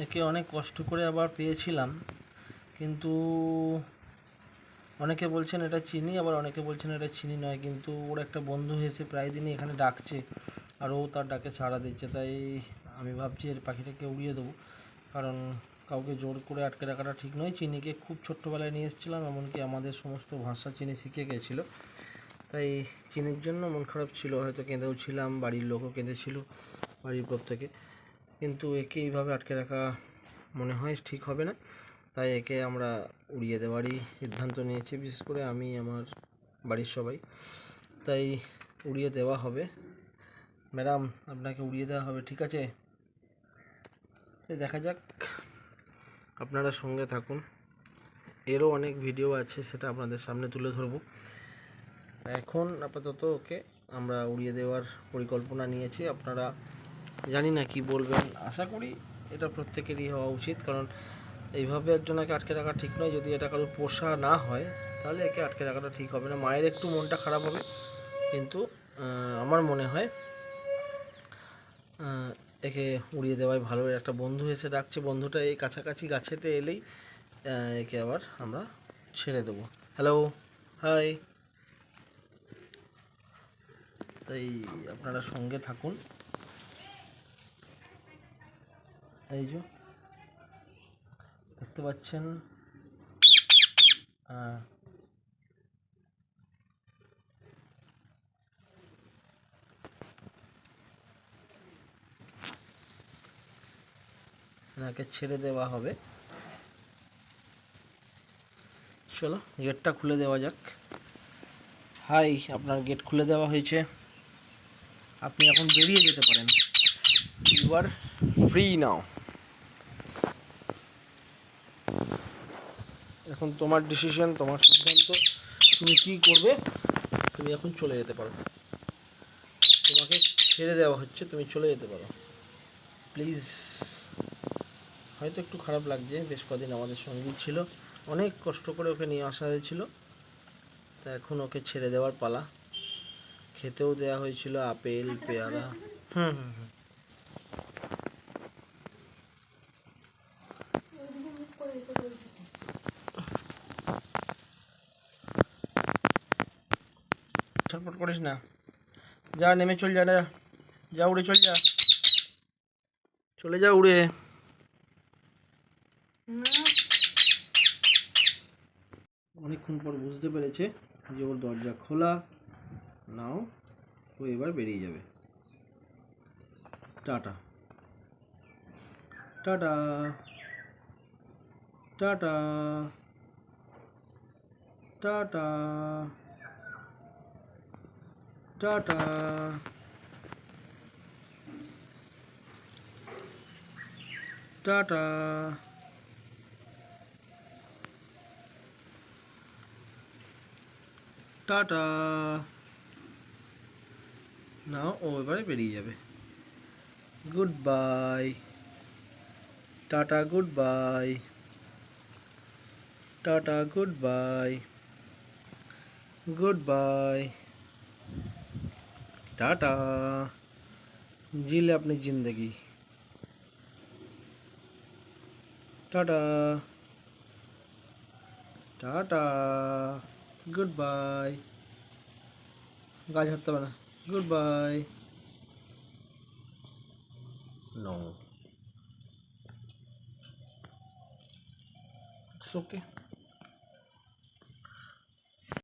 একে অনেক কষ্ট করে আবার পেয়েছিলাম। কিন্তু অনেকে বলছেন এটা চিনি, আবার অনেকে বলছেন এটা চিনি নয়। কিন্তু ওর একটা বন্ধু এসে প্রায় দিনই এখানে ডাকছে আর ও তার ডাকে সাড়া দিচ্ছে। তাই আমি ভাবছি এর পাখিটাকে উড়িয়ে দেবো। কারণ কাউকে জোর করে আটকে রাখাটা ঠিক নয়। চিনিকে খুব ছোট্টবেলায় নিয়ে এসেছিলাম, এমনকি আমাদের সমস্ত ভাষা চিনি শিখে গেছিল। তাই চিনির জন্য মন খারাপ ছিল। হয়তো কেঁদেও ছিলাম, বাড়ির লোকও কেঁদেছিল, বাড়ির প্রত্যেকে কিন্তু একে এইভাবে আটকে রাখা মনে হয় ঠিক হবে না। তাই একে আমরা উড়িয়ে দেওয়ারই সিদ্ধান্ত নিয়েছি, বিশেষ করে আমি, আমার বাড়ির সবাই। তাই উড়িয়ে দেওয়া হবে। ম্যাডাম, আপনাকে উড়িয়ে দেওয়া হবে, ঠিক আছে? দেখা যাক। আপনারা সঙ্গে থাকুন। এরও অনেক ভিডিও আছে, সেটা আপনাদের সামনে তুলে ধরবো। এখন আপাতত ওকে আমরা উড়িয়ে দেওয়ার পরিকল্পনা নিয়েছি। আপনারা জানি না কি বলবেন। আশা করি এটা প্রত্যেকেরই হওয়া উচিত, কারণ এইভাবে একজনকে আটকে রাখা ঠিক নয়। যদি এটা কারোর পোষা না হয়, তাহলে একে আটকে রাখাটা ঠিক হবে না। মায়ের একটু মনটা খারাপ হবে, কিন্তু আমার মনে হয় একে উড়িয়ে দেওয়াই ভালো। একটা বন্ধু এসে ডাকছে, বন্ধুটা এই কাছাকাছি গাছেতে এলেই একে আবার আমরা ছেড়ে দেবো। হ্যালো হাই তাই আপনারা সঙ্গে থাকুন। এই যে। দেখতে পাচ্ছেন? এনাকে ছেড়ে দেওয়া হবে। চলো, গেটটা খুলে দেওয়া যাক। হাই, আপনার গেট খুলে দেওয়া হয়েছে। আপনি এখন বেরিয়ে যেতে পারেন। ইউ আর ফ্রি নাও এখন তোমার ডিসিশন তোমার সিদ্ধান্ত, তুমি কী করবে, তুমি এখন চলে যেতে পারো। তোমাকে ছেড়ে দেওয়া হচ্ছে, তুমি চলে যেতে পারো। প্লিজ হয়তো একটু খারাপ লাগছে, বেশ কদিন আমাদের সঙ্গী ছিল। অনেক কষ্ট করে ওকে নিয়ে আসা হয়েছিল। তা এখন ওকে ছেড়ে দেওয়ার পালা। খেতেও দেওয়া হয়েছিল, আপেল, পেয়ারা। হুম হুম হুম। ছটফট করিস না। যা, নেমে চল যা। যা, উড়ে চল, যা। চলে যা, উড়ে। অনেকক্ষণ পর বুঝতে পেরেছে যে ওর দরজা খোলা। নাও, ও এবার বেরিয়ে যাবে। Tata. Tata. Tata. Tata. Tata tata tata নাও ও এবারে বেরিয়ে যাবে। Goodbye tata goodbye tata goodbye goodbye tata. जी ले अपनी ज़िंदगी। टाटा। टाटा। गुड बाय गाज हत्ता बना good bye no it's okay